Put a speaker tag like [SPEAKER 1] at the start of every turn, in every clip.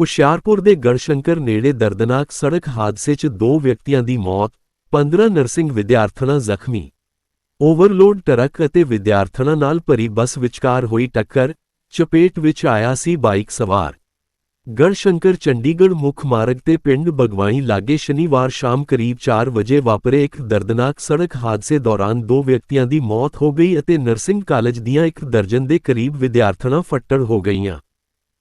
[SPEAKER 1] ਹੁਸ਼ਿਆਰਪੁਰ ਦੇ ਗੜਸ਼ੰਕਰ ਨੇੜੇ ਦਰਦਨਾਕ ਸੜਕ ਹਾਦਸੇ 'ਚ ਦੋ ਵਿਅਕਤੀਆਂ ਦੀ ਮੌਤ 15 ਨਰਸਿੰਗ ਵਿਦਿਆਰਥਣਾਂ ਜ਼ਖਮੀ। ਓਵਰਲੋਡ ਟਰੱਕ ਅਤੇ ਵਿਦਿਆਰਥਣਾਂ ਨਾਲ ਭਰੀ ਬੱਸ ਵਿਚਕਾਰ ਹੋਈ ਟੱਕਰ, ਚਪੇਟ ਵਿੱਚ ਆਇਆ ਸੀ ਬਾਈਕ ਸਵਾਰ। ਗੜਸ਼ੰਕਰ ਚੰਡੀਗੜ੍ਹ ਮੁੱਖ ਮਾਰਗ ਤੇ ਪਿੰਡ ਬਗਵਾਈ ਲਾਗੇ ਸ਼ਨੀਵਾਰ ਸ਼ਾਮ ਕਰੀਬ 4 ਵਜੇ ਵਾਪਰੇ ਇੱਕ ਦਰਦਨਾਕ ਸੜਕ ਹਾਦਸੇ ਦੌਰਾਨ ਦੋ ਵਿਅਕਤੀਆਂ ਦੀ ਮੌਤ ਹੋ ਗਈ ਅਤੇ ਨਰਸਿੰਗ ਕਾਲਜ ਦੀਆਂ ਇੱਕ ਦਰਜਨ ਦੇ ਕਰੀਬ ਵਿਦਿਆਰਥਣਾਂ ਫੱਟੜ ਹੋ ਗਈਆਂ।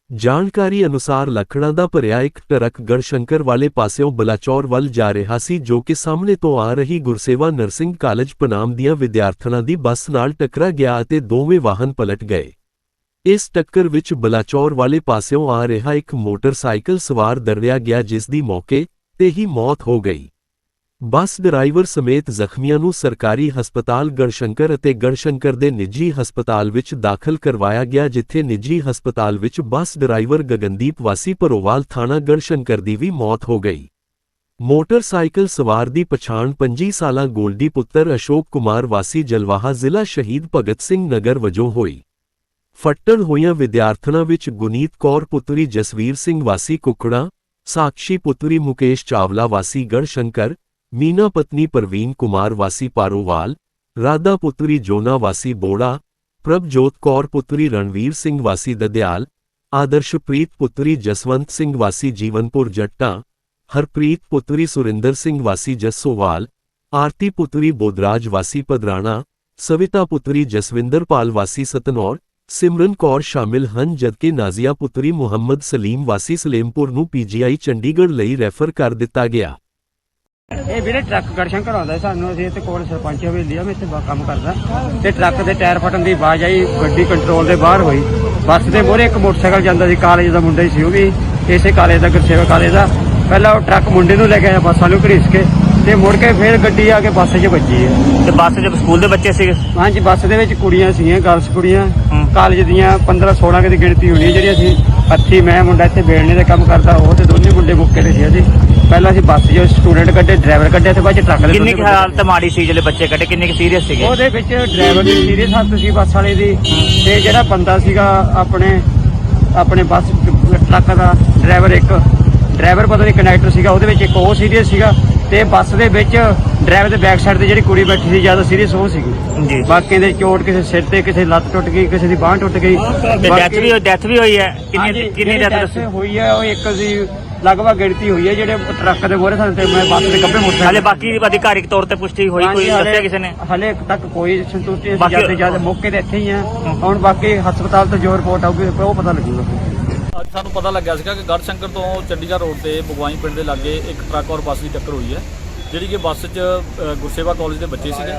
[SPEAKER 1] ਜਾਣਕਾਰੀ ਅਨੁਸਾਰ ਲੱਕੜਾਂ ਦਾ ਭਰਿਆ ਇੱਕ ਟਰੱਕ ਗੜਸ਼ੰਕਰ ਵਾਲੇ ਪਾਸਿਓਂ ਬਲਾਚੌਰ ਵੱਲ ਜਾ ਰਿਹਾ ਸੀ, ਜੋ ਕਿ ਸਾਹਮਣੇ ਤੋਂ ਆ ਰਹੀ ਗੁਰਸੇਵਾ ਨਰਸਿੰਗ ਕਾਲਜ ਪਨਾਮ ਦੀਆਂ ਵਿਦਿਆਰਥਣਾਂ ਦੀ ਬੱਸ ਨਾਲ ਟਕਰਾ ਗਿਆ ਅਤੇ ਦੋਵੇਂ ਵਾਹਨ ਪਲਟ ਗਏ। ਇਸ ਟੱਕਰ ਵਿੱਚ ਬਲਾਚੌਰ ਵਾਲੇ ਪਾਸਿਓਂ ਆ ਰਿਹਾ ਇੱਕ ਮੋਟਰਸਾਈਕਲ ਸਵਾਰ ਦਰੜਿਆ ਗਿਆ, ਜਿਸ ਦੀ ਮੌਕੇ ਤੇ ਹੀ ਮੌਤ ਹੋ ਗਈ। ਬੱਸ ਡਰਾਈਵਰ ਸਮੇਤ ਜ਼ਖਮੀਆਂ ਨੂੰ ਸਰਕਾਰੀ ਹਸਪਤਾਲ ਗੜਸ਼ੰਕਰ ਅਤੇ ਗੜਸ਼ੰਕਰ ਦੇ ਨਿੱਜੀ ਹਸਪਤਾਲ ਵਿੱਚ ਦਾਖਲ ਕਰਵਾਇਆ ਗਿਆ, ਜਿੱਥੇ ਨਿੱਜੀ ਹਸਪਤਾਲ ਵਿੱਚ ਬੱਸ ਡਰਾਈਵਰ ਗਗਨਦੀਪ ਵਾਸੀ ਪਰੋਵਾਲ ਥਾਣਾ ਗੜਸ਼ੰਕਰ ਦੀ ਵੀ ਮੌਤ ਹੋ ਗਈ। ਮੋਟਰਸਾਈਕਲ ਸਵਾਰ ਦੀ ਪਛਾਣ 25 ਸਾਲਾ ਗੋਲਡੀ ਪੁੱਤਰ ਅਸ਼ੋਕ ਕੁਮਾਰ ਵਾਸੀ ਜਲਵਾਹਾ ਜ਼ਿਲ੍ਹਾ ਸ਼ਹੀਦ ਭਗਤ ਸਿੰਘ ਨਗਰ ਵਜੋਂ ਹੋਈ। ਫੱਟੜ ਹੋਈਆਂ ਵਿਦਿਆਰਥਣਾਂ ਵਿੱਚ ਗੁਨੀਤ ਕੌਰ ਪੁੱਤਰੀ ਜਸਵੀਰ ਸਿੰਘ ਵਾਸੀ ਕੁਕੜਾ ਸਾਕਸ਼ੀ ਪੁੱਤਰੀ ਮੁਕੇਸ਼ ਚਾਵਲਾ ਵਾਸੀ ਗੜਸ਼ੰਕਰ ਮੀਨਾ ਪਤਨੀ ਪ੍ਰਵੀਨ ਕੁਮਾਰ ਵਾਸੀ ਪਾਰੋਵਾਲ ਰਾਧਾ ਪੁੱਤਰੀ ਜੋਨਾ ਵਾਸੀ ਬੋੜਾ ਪ੍ਰਭਜੋਤ ਕੌਰ ਪੁੱਤਰੀ ਰਣਵੀਰ ਸਿੰਘ ਵਾਸੀ ਦਦਿਆਲ ਆਦਰਸ਼ਪ੍ਰੀਤ ਪੁੱਤਰੀ ਜਸਵੰਤ ਸਿੰਘ ਵਾਸੀ ਜੀਵਨਪੁਰ ਜੱਟਾਂ ਹਰਪ੍ਰੀਤ ਪੁੱਤਰੀ ਸੁਰਿੰਦਰ ਸਿੰਘ ਵਾਸੀ ਜੱਸੋਵਾਲ ਆਰਤੀ ਪੁੱਤਰੀ ਬੋਦਰਾਜ ਵਾਸੀ ਪਦਰਾਣਾ ਸਵਿਤਾ ਪੁੱਤਰੀ ਜਸਵਿੰਦਰਪਾਲ ਵਾਸੀ ਸਤਨੌਰ ਸਿਮਰਨ ਕੌਰ ਸ਼ਾਮਿਲ ਹਨ ਜਦਕਿ ਨਾਜ਼ੀਆ ਪੁੱਤਰੀ ਮੁਹੰਮਦ ਸਲੀਮ ਵਾਸੀ ਸਲੇਮਪੁਰ ਨੂੰ ਪੀਜੀਆਈ ਚੰਡੀਗੜ੍ਹ ਲਈ ਰੈਫਰ ਕਰ ਦਿੱਤਾ ਗਿਆ
[SPEAKER 2] ਇਹ ਵੀਰੇ ਟਰੱਕ ਗੜਸ਼ੰਕਰ ਆਉਂਦਾ ਸੀ ਸਾਨੂੰ ਅਸੀਂ ਇੱਥੇ ਕੋਲ ਸਰਪੰਚ ਹਵੇਲੀ ਆ ਮੈਂ ਇੱਥੇ ਕੰਮ ਕਰਦਾ। ਤੇ ਟਰੱਕ ਦੇ ਟਾਇਰ ਫਟਣ ਦੀ ਆਵਾਜ਼ ਆਈ ਗੱਡੀ ਕੰਟਰੋਲ ਦੇ ਬਾਹਰ ਹੋਈ। ਬੱਸ ਦੇ ਮੋਰੇ ਇੱਕ ਮੋਟਰਸਾਈਕਲ ਜਾਂਦਾ ਸੀ ਕਾਲਜ ਦਾ ਮੁੰਡਾ ਹੀ ਸੀ ਉਹ ਵੀ ਇਸੇ ਕਾਲਜ ਦਾ ਗੁਰਸੇਵਾ ਕਾਲਜ ਦਾ। ਪਹਿਲਾਂ ਉਹ ਟਰੱਕ ਮੁੰਡੇ ਨੂੰ ਲੈ ਕੇ ਆਇਆ ਬੱਸ ਨੂੰ ਘੜੀਸ ਕੇ ਤੇ ਮੁੜ ਕੇ ਫਿਰ ਗੱਡੀ ਆ ਕੇ ਬੱਸ 'ਚ ਵੱਜੀ ਹੈ
[SPEAKER 3] ਤੇ ਬੱਸ 'ਚ ਸਕੂਲ ਦੇ ਬੱਚੇ ਸੀਗੇ?
[SPEAKER 2] ਹਾਂਜੀ ਬੱਸ ਦੇ ਵਿੱਚ ਕੁੜੀਆਂ ਸੀਗੀਆਂ ਗਰਲਸ ਕੁੜੀਆਂ। ਕਾਲਜ ਦੀਆਂ 15 16 ਕੁ ਦੀ ਗਿਣਤੀ ਹੋਣੀ ਹੈ ਜਿਹੜੀ ਅਸੀਂ ਹੱਥੀ ਮੈਂ ਮੁੰਡਾ ਇੱਥੇ ਬੇੜਨੇ ਦਾ ਕੰਮ ਕਰਦਾ ਉਹ ਤੇ ਦੋਨੇ ਮੁੱਕੇ ਦੇ ਸੀ ਅਸੀਂ ਪਹਿਲਾਂ ਅਸੀਂ ਬੱਸ 'ਚ ਸਟੂਡੈਂਟ ਕੱਢੇ ਡਰਾਈਵਰ ਕੱਢਿਆ ਤੇ ਬਾਅਦ 'ਚ ਟਰੱਕ ਦੇ
[SPEAKER 3] ਕਿੰਨੀ ਕੁ ਹਾਲਤ ਮਾੜੀ ਸੀ ਜਿਹੜੇ ਬੱਚੇ ਕੱਢੇ? ਕਿੰਨੇ ਕੁ ਸੀਰੀਅਸ ਸੀਗੇ?
[SPEAKER 2] ਉਹਦੇ ਵਿੱਚ ਡਰਾਈਵਰ ਦੀ ਸੀਰੀਅਸ ਹੱਥ ਸੀ ਬੱਸ ਵਾਲੇ ਦੀ। ਤੇ ਜਿਹੜਾ ਬੰਦਾ ਸੀਗਾ ਆਪਣੇ ਆਪਣੇ ਬੱਸ ਟਰੱਕ ਦਾ ਡਰਾਈਵਰ ਇੱਕ ਡਰਾਈਵਰ ਪਤਾ ਨਹੀਂ ਕਨੈਕਟਰ ਸੀਗਾ ਉਹਦੇ ਵਿੱਚ ਇੱਕ ਉਹ ਸੀਰੀਅਸ ਸੀਗਾ। ਤੇ ਬੱਸ ਦੇ ਵਿੱਚ ਡਰਾਈਵਰ ਦੇ ਬੈਕ ਸਾਈਡ ਤੇ ਜਿਹੜੀ ਕੁੜੀ ਬੈਠੀ ਸੀ ਜ਼ਿਆਦਾ ਸੀਰੀਅਸ ਉਹ ਸੀਗੀ।
[SPEAKER 3] ਜੀ।
[SPEAKER 2] ਬਾਕੀ ਦੇ ਚੋਟ ਕਿਸੇ ਸਿਰ ਤੇ ਕਿਸੇ ਲੱਤ ਟੁੱਟ ਗਈ ਕਿਸੇ ਦੀ ਬਾਂਹ ਟੁੱਟ ਗਈ।
[SPEAKER 3] ਤੇ ਡੈਥ ਵੀ ਡੈਥ ਵੀ ਹੋਈ ਹੈ। ਕਿੰਨੀ ਕਿੰਨੀ ਡੈਥ ਦੱਸੀ?
[SPEAKER 2] ਹੋਈ ਹੈ ਉਹ ਇੱਕ ਸੀ ਲਗਭਗ ਗਿਣਤੀ ਹੋਈ ਹੈ ਜਿਹੜੇ ਟਰੱਕ ਦੇ ਮੋਰੇ ਸਨ ਤੇ ਮੈਂ ਬੱਸ ਦੇ ਕੱਪੇ ਮੋਟਰਸਾਈਕਲ
[SPEAKER 3] ਹਾਲੇ ਬਾਕੀ ਅਧਿਕਾਰਿਕ ਤੌਰ ਤੇ ਪੁਸ਼ਟੀ ਹੋਈ ਕੋਈ ਦੱਸਿਆ ਕਿਸੇ ਨੇ?
[SPEAKER 2] ਹਲੇ ਤੱਕ ਕੋਈ ਸੰਤੁਸ਼ਟੀ
[SPEAKER 3] ਬਾਕੀ-
[SPEAKER 2] ਜਾਂਦੇ ਜਾਂਦੇ ਮੌਕੇ ਤੇ ਇੱਥੇ ਹੀ ਆ। ਹੁਣ ਬਾਕੀ ਹਸਪਤਾਲ ਤੋਂ ਜੋ ਰਿਪੋਰਟ ਆਊਗੀ ਉਹ ਪਤਾ ਲੱਗੂਗਾ।
[SPEAKER 4] ਸਾਨੂੰ ਪਤਾ ਲੱਗਿਆ ਸੀਗਾ ਕਿ ਗੜਸ਼ੰਕਰ ਤੋਂ ਚੰਡੀਗੜ੍ਹ ਰੋਡ ਤੇ ਬਗਵਾਈ ਪਿੰਡ ਦੇ ਲਾਗੇ ਇੱਕ ਟਰੱਕ ਔਰ ਬੱਸ ਦੀ ਟੱਕਰ ਹੋਈ ਹੈ, ਜਿਹੜੀ ਕਿ ਬੱਸ 'ਚ ਗੁਰਸੇਵਾ ਕਾਲਜ ਦੇ ਬੱਚੇ ਸੀਗੇ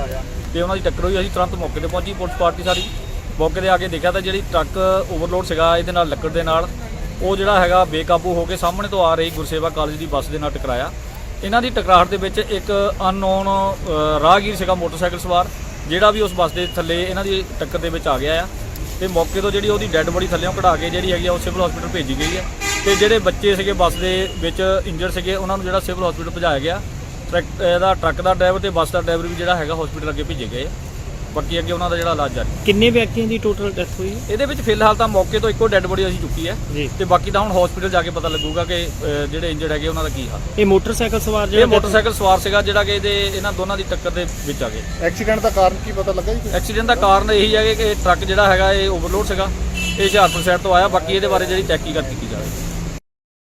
[SPEAKER 4] ਤੇ ਉਹਨਾਂ ਦੀ ਟੱਕਰ ਹੋਈ। ਅਸੀਂ ਤੁਰੰਤ ਮੌਕੇ ਤੇ ਪਹੁੰਚੀ, ਪੁਲਿਸ ਪਾਰਟੀ ਸਾਰੀ। ਮੌਕੇ ਤੇ ਆ ਕੇ ਦੇਖਿਆ ਤਾਂ ਜਿਹੜੀ ਟਰੱਕ ਓਵਰਲੋਡ ਸੀਗਾ ਇਹਦੇ ਨਾਲ ਲੱਕੜ ਦੇ ਨਾਲ, ਉਹ ਜਿਹੜਾ ਹੈਗਾ ਬੇਕਾਬੂ ਹੋ ਕੇ ਸਾਹਮਣੇ ਤੋਂ ਆ ਰਹੀ ਗੁਰਸੇਵਾ ਕਾਲਜ ਦੀ ਬੱਸ ਦੇ ਨਾਲ ਟਕਰਾਇਆ। ਇਹਨਾਂ ਦੀ ਟਕਰਾਹਟ ਦੇ ਵਿੱਚ ਇੱਕ ਅਨਨੋਨ ਰਾਹਗੀਰ ਸੀਗਾ ਮੋਟਰਸਾਈਕਲ ਸਵਾਰ, ਜਿਹੜਾ ਵੀ ਉਸ ਬੱਸ ਦੇ ਥੱਲੇ ਇਹਨਾਂ ਦੀ ਟੱਕਰ ਦੇ ਵਿੱਚ ਆ ਗਿਆ ਆ। ਤੇ ਮੌਕੇ ਤੋਂ ਜਿਹੜੀ ਉਹਦੀ ਡੈੱਡ ਬੋਡੀ ਥੱਲੇੋਂ ਕਢਾ ਕੇ ਜਿਹੜੀ ਹੈਗੀ ਆ ਉਹ ਸਿਵਲ ਹਸਪੀਟਲ ਭੇਜੀ ਗਈ ਹੈ ਤੇ ਜਿਹੜੇ ਬੱਚੇ ਸੀਗੇ ਬੱਸ ਦੇ ਵਿੱਚ ਇੰਜਰਡ ਸੀਗੇ, ਉਹਨਾਂ ਨੂੰ ਜਿਹੜਾ ਸਿਵਲ ਹਸਪੀਟਲ ਭਜਾਇਆ ਗਿਆ ਟਰੱਕ, ਇਹਦਾ ਟਰੱਕ ਦਾ ਡਰਾਈਵਰ ਤੇ ਬੱਸ ਦਾ ਡਰਾਈਵਰ ਵੀ ਜਿਹੜਾ ਹੈਗਾ ਹਸਪੀਟਲ ਅੱਗੇ ਭੇਜੇ ਗਏ ਆ। ਬਾਕੀ ਅੱਗੇ ਉਹਨਾਂ ਦਾ ਜਿਹੜਾ ਇਲਾਜ ਜਾਰੀ।
[SPEAKER 5] ਕਿੰਨੇ ਵਿਅਕਤੀਆਂ ਦੀ ਟੋਟਲ ਡੈਥ ਹੋਈ ਹੈ?
[SPEAKER 4] ਇਹਦੇ ਵਿੱਚ ਫਿਲਹਾਲ ਤਾਂ ਮੌਕੇ ਤੋਂ ਇੱਕੋ ਡੈੱਡ ਬੋਡੀ ਅਸੀਂ ਚੁੱਕੀ ਹੈ
[SPEAKER 5] ਜੀ।
[SPEAKER 4] ਤੇ ਬਾਕੀ ਤਾਂ ਹੁਣ ਹਸਪੀਟਲ ਜਾ ਕੇ ਪਤਾ ਲੱਗੂਗਾ ਕਿ ਅ, ਜਿਹੜੇ ਇੰਜਰਡ ਹੈਗੇ ਉਹਨਾਂ ਦਾ ਕੀ ਹਾਲ।
[SPEAKER 5] ਇਹ ਮੋਟਰਸਾਈਕਲ ਸਵਾਰ
[SPEAKER 4] ਇਹ
[SPEAKER 5] ਜਿਹੜਾ
[SPEAKER 4] ਮੋਟਰਸਾਈਕਲ ਸਵਾਰ ਸੀਗਾ ਜਿਹੜਾ ਕਿ ਇਹਦੇ ਇਹਨਾਂ ਦੋਨਾਂ ਦੀ ਟੱਕਰ ਦੇ ਵਿੱਚ ਆ ਗਏ।
[SPEAKER 6] ਐਕਸੀਡੈਂਟ ਦਾ ਕਾਰਨ ਕੀ ਪਤਾ ਲੱਗਾ ਜੀ
[SPEAKER 4] ਐਕਸੀਡੈਂਟ ਦਾ ਕਾਰਨ ਇਹੀ ਹੈ ਕਿ ਇਹ ਟਰੱਕ ਜਿਹੜਾ ਹੈਗਾ ਇਹ ਓਵਰਲੋਡ ਸੀਗਾ ਇਹ ਹੁਸ਼ਿਆਰਪੁਰ ਸਾਈਡ ਤੋਂ ਆਇਆ ਬਾਕੀ ਇਹਦੇ ਬਾਰੇ ਜਿਹੜੀ ਤਹਿਕੀਕਤ ਕੀਤੀ ਜਾ ਰਹੀ ਹੈ